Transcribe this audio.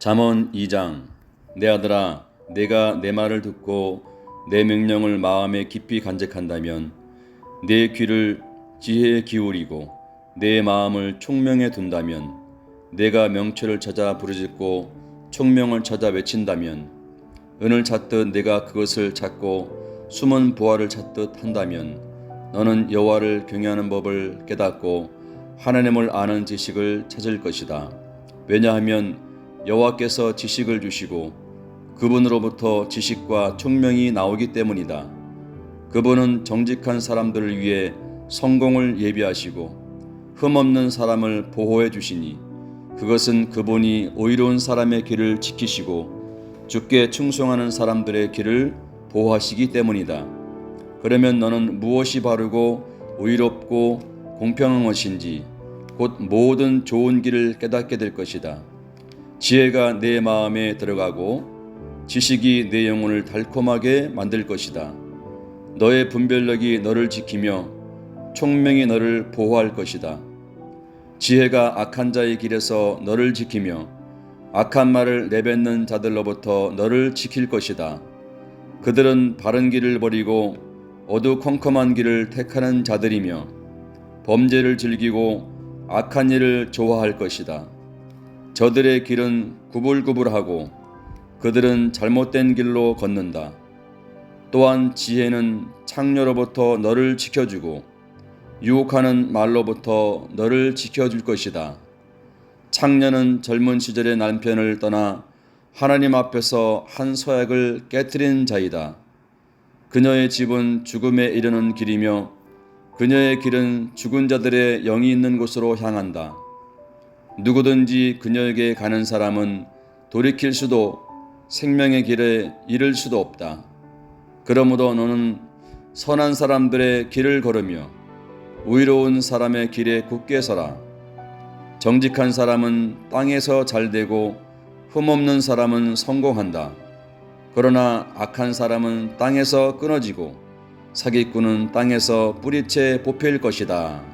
잠언 2장 내 아들아 내가 내 말을 듣고 내 명령을 마음에 깊이 간직한다면 내 귀를 지혜에 기울이고 내 마음을 총명에 둔다면 내가 명철을 찾아 부르짖고 총명을 찾아 외친다면 은을 찾듯 내가 그것을 찾고 숨은 보화를 찾듯 한다면 너는 여호와를 경외하는 법을 깨닫고 하나님을 아는 지식을 찾을 것이다. 왜냐하면 여호와께서 지식을 주시고 그분으로부터 지식과 총명이 나오기 때문이다. 그분은 정직한 사람들을 위해 성공을 예비하시고 흠없는 사람을 보호해 주시니 그것은 그분이 의로운 사람의 길을 지키시고 주께 충성하는 사람들의 길을 보호하시기 때문이다. 그러면 너는 무엇이 바르고 의롭고 공평한 것인지 곧 모든 좋은 길을 깨닫게 될 것이다. 지혜가 내 마음에 들어가고 지식이 내 영혼을 달콤하게 만들 것이다. 너의 분별력이 너를 지키며 총명이 너를 보호할 것이다. 지혜가 악한 자의 길에서 너를 지키며 악한 말을 내뱉는 자들로부터 너를 지킬 것이다. 그들은 바른 길을 버리고 어두컴컴한 길을 택하는 자들이며 범죄를 즐기고 악한 일을 좋아할 것이다. 저들의 길은 구불구불하고 그들은 잘못된 길로 걷는다. 또한 지혜는 창녀로부터 너를 지켜주고 유혹하는 말로부터 너를 지켜줄 것이다. 창녀는 젊은 시절의 남편을 떠나 하나님 앞에서 한 서약을 깨뜨린 자이다. 그녀의 집은 죽음에 이르는 길이며 그녀의 길은 죽은 자들의 영이 있는 곳으로 향한다. 누구든지 그녀에게 가는 사람은 돌이킬 수도 생명의 길에 이를 수도 없다. 그러므로 너는 선한 사람들의 길을 걸으며 의로운 사람의 길에 굳게 서라. 정직한 사람은 땅에서 잘되고 흠없는 사람은 성공한다. 그러나 악한 사람은 땅에서 끊어지고 사기꾼은 땅에서 뿌리채 뽑힐 것이다.